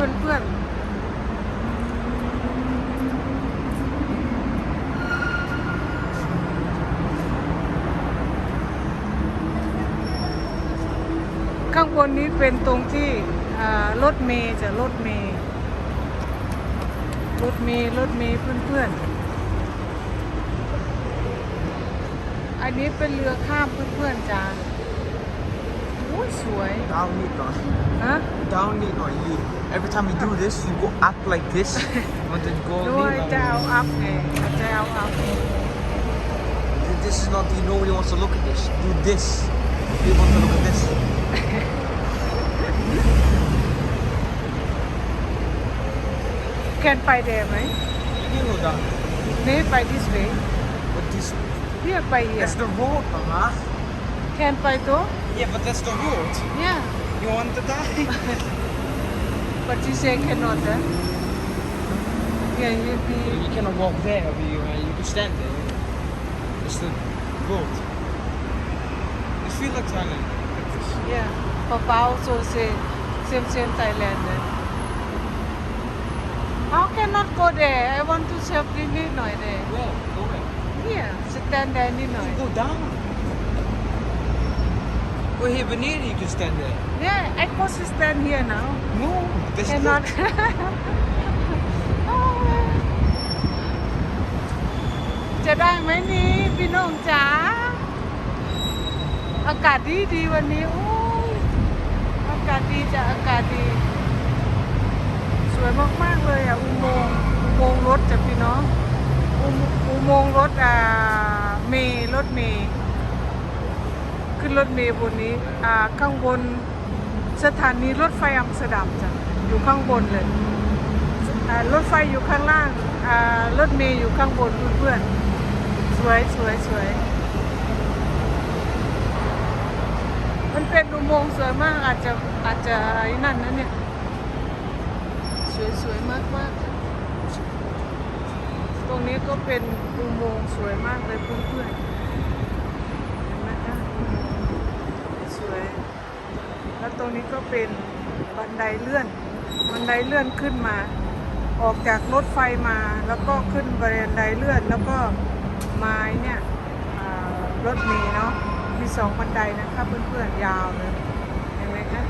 เพื่อนข้างบนนี้เป็นตรงที่รถเมย์จะรถเมย์รถเมย์รถเมย์เพื่อนๆ อันนี้เป็นเรือข้ามเพื่อนๆจ้า โอ้ยสวย Down it on. ฮะ Down it on you. Every time you do this, you go act like this. You want to go ด้วย lean จะ on เอา me. อัพไงจะเอาอัพ This is not you. Nobody wants to look at this. Do this. You want to look at this. แคนไปเดไหม You can go down. นี่ไป this way But this, เรียกไปอะ that's the road, mama. แค camp by door? Yeah, but that's the road. Yeah. You want to die? but you say cannot, eh? Yeah, you be... You cannot walk there, but you, uh, you can stand there. It's the road. It feels like Thailand. Like. Yeah. Papa also say same same Thailand. Eh? How cannot go there? I want to self-renew there. Where? Go where? Yeah, stand there. You go down. Go here, but near you can stand there. yeah I go to stand here now No, that's cannot not. จะได้ไหมนี่พี่น้องจ๋าอากาศดีดีวันนี้โอ้ยอากาศดีจ้ะอากาศดี สวยมากๆเลยอะอุโมงค์อุโมงค์รถจ้ะพี่น้องอุโมอุโมงค์รถอ่าเมย์รถเมย์ขึ้ นรถเมย์บนนี้อ่าข้างบนสถานีรถไฟอัมสเตอร์ดัมจ้ะอยู่ข้างบนเลยอ่ารถไฟอยู่ข้างล่างอ่ารถเมย์อยู่ข้างบนเพื่อนๆสวยสวยสวยมันเป็นอุโมงค์สวยมากอาจจะอาจจะไอ้นั่นนะเนี่ยสวยๆมากๆตรงนี้ก็เป็นอุโมงค์สวยมากเลยเพื่อนๆ เห็นไหมคะส วย แล้วตรงนี้ก็เป็นบันไดเลื่อน บันไดเลื่อนขึ้นมา ออกจากรถไฟมาแล้วก็ขึ้นบันไดเลื่อนแล้วก็ไม้เนี่ยอ่ารถเมล์เนาะมีสองบันไดนะคะเพื่อนๆยาวเลยเห็นไหมคะ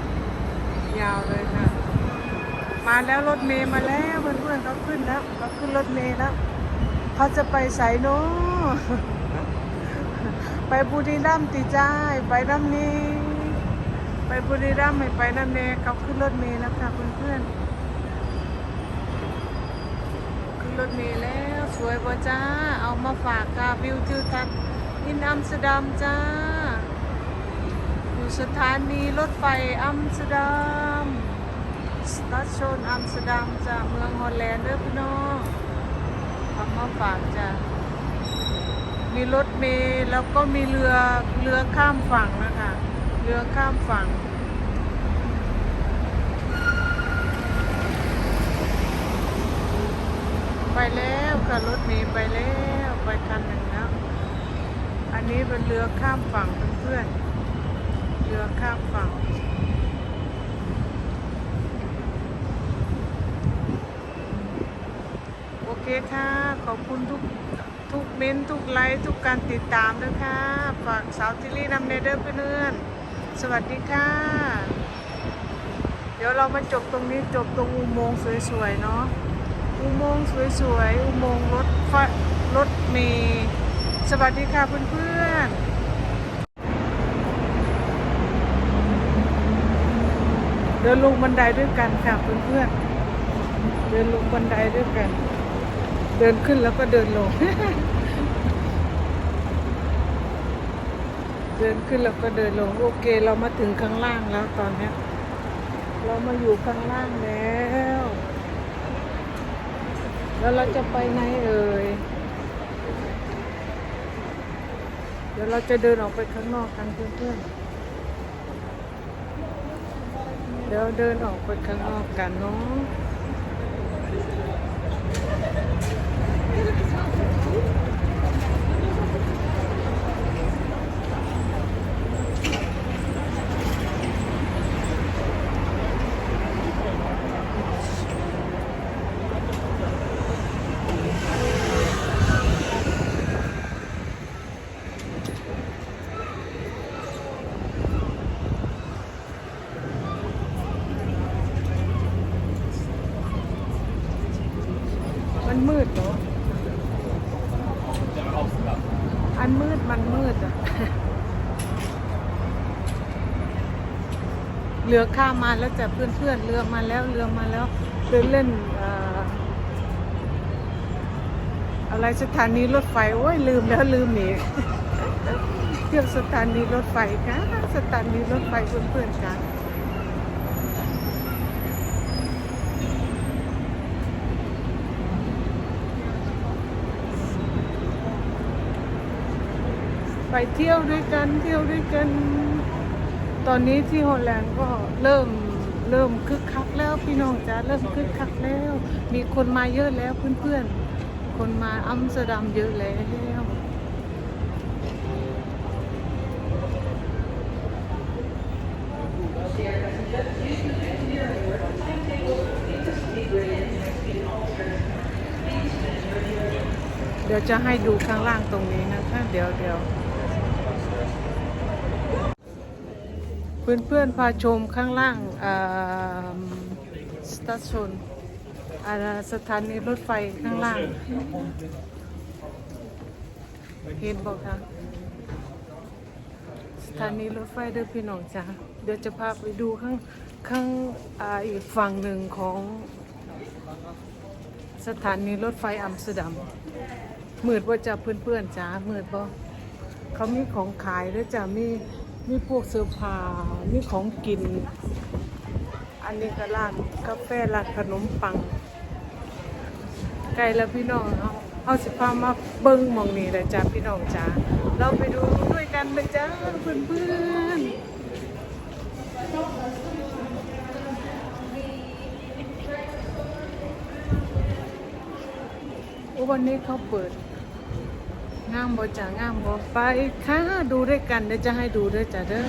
ยาวเลยค่ะ มาแล้วรถเมย์มาแล้วเพื่อนๆเขาขึ้นแล้วเขาขึ้นรถเมย์แล้วเขาจะไปไสโนไปบุรีรัมย์ติจ้ายไปน้ำนี้ ไปบุรีรัมย์ไม่ไปน้ำเนเขาขึ้นรถเมย์แล้วค่ะเพื่อนๆขึ้นรถเมย์แล้วสวยบ่จ้า เอามาฝากค่ะวิวทิวทัศน์อินอัมสเตอร์ดัมจ้า อยู่สถานีรถไฟอัมสเตอร์ดัมสตาชั่นอัมสเตอร์ดัมจ้ะเมืองฮอลแลนด์เด้อพี่น้องทำมาฝากจ้ะมีรถเมล์แล้วก็มีเรือเรือข้ามฝั่งนะคะ รือข้ามฝั่งไปแล้วค่ะรถเมล์ไปแล้วไปคันหนึ่งแล้ว อันนี้เป็นเรือข้ามฝั่งเพื่อนๆเรือข้ามฝั่งโอเคค่ะ ขอบคุณทุกทุกเม้นทุกไลค์ทุกการติดตามด้วยค่ะฝากสาวทิลลี่นำเนเดอร์เพื่อน สวัสดีค่ะ เดี๋ยวเรามาจบตรงนี้จบตรงอุโมงค์สวยๆเนาะ อุโมงค์สวยๆ อุโมงค์รถไฟรถเมล์สวัสดีค่ะเพื่อนๆเดินลงบันไดด้วยกันค่ะเพื่อนๆเดินลงบันไดด้วยกัน เดินขึ้นแล้วก็เดินลง เดินขึ้นแล้วก็เดินลง โอเค เรามาถึงข้างล่างแล้วตอนนี้เรามาอยู่ข้างล่างแล้ว แล้วเราจะไปไหนเอ่ยเดี๋ยวเราจะเดินออกไปข้างนอกกันเพื่อนๆเดี๋ยวเดินออกไปข้างนอกกันเนาะส มืดเนาะันมืด มันมืดอะเรือข้ามมาแล้วจะเพื่อนเพื่อนเรือมาแล้วเรือมาแล้วเดินเล่นอะไรสถานีรถไฟโอ้ยลืมแล้วลืมหนีเที่ยวสถานีรถไฟค่ะสถานีรถไฟเพื่อนเพื่อนๆกัน ไปเที่ยวด้วยกันเที่ยวด้วยกัน ตอนนี้ที่ฮอลแลนด์ก็เริ่มเริ่มคึกคักแล้วพี่น้องจ้าเริ่มคึกคักแล้ว มีคนมาเยอะแล้วเพื่อนๆ คนมาอัมสเตอร์ดัมเยอะแล้วเดี๋ยวจะให้ดูข้างล่างตรงนี้นะคะ เดี๋ยวเดี๋ยว เพื่อนๆพาชมข้างล่างสตาชนสถานีรถไฟข้างล่าง เห็นบอกคะสถานีรถไฟเด้อพี่น้องจ้าเดี๋ยวจะพาไปดูข้างข้างออีกฝั่งหนึ่งของสถานีรถไฟอัมสเตอร์ดัมมืดว่าจะเพื่อนๆจ้ามืดบ่เขามีของขายแล้วจ้ามี มีพวกเสื้อผ้ามีของกิน อันนี้ก็ร้านกาแฟร้านขนมปัง ไกลแล้วพี่น้องเอาเอาสิพามาเบิ้งมองนี้เลยจ้าพี่น้องจ้าเราไปดูด้วยกันเลยจ้าเพื่อนเพื่อนๆวันนี้เขาเปิด งามบ่จ้างามบ่ไปค่ะดูด้วยกันเดี๋ยวจะให้ดูด้วยจ้าเด้อ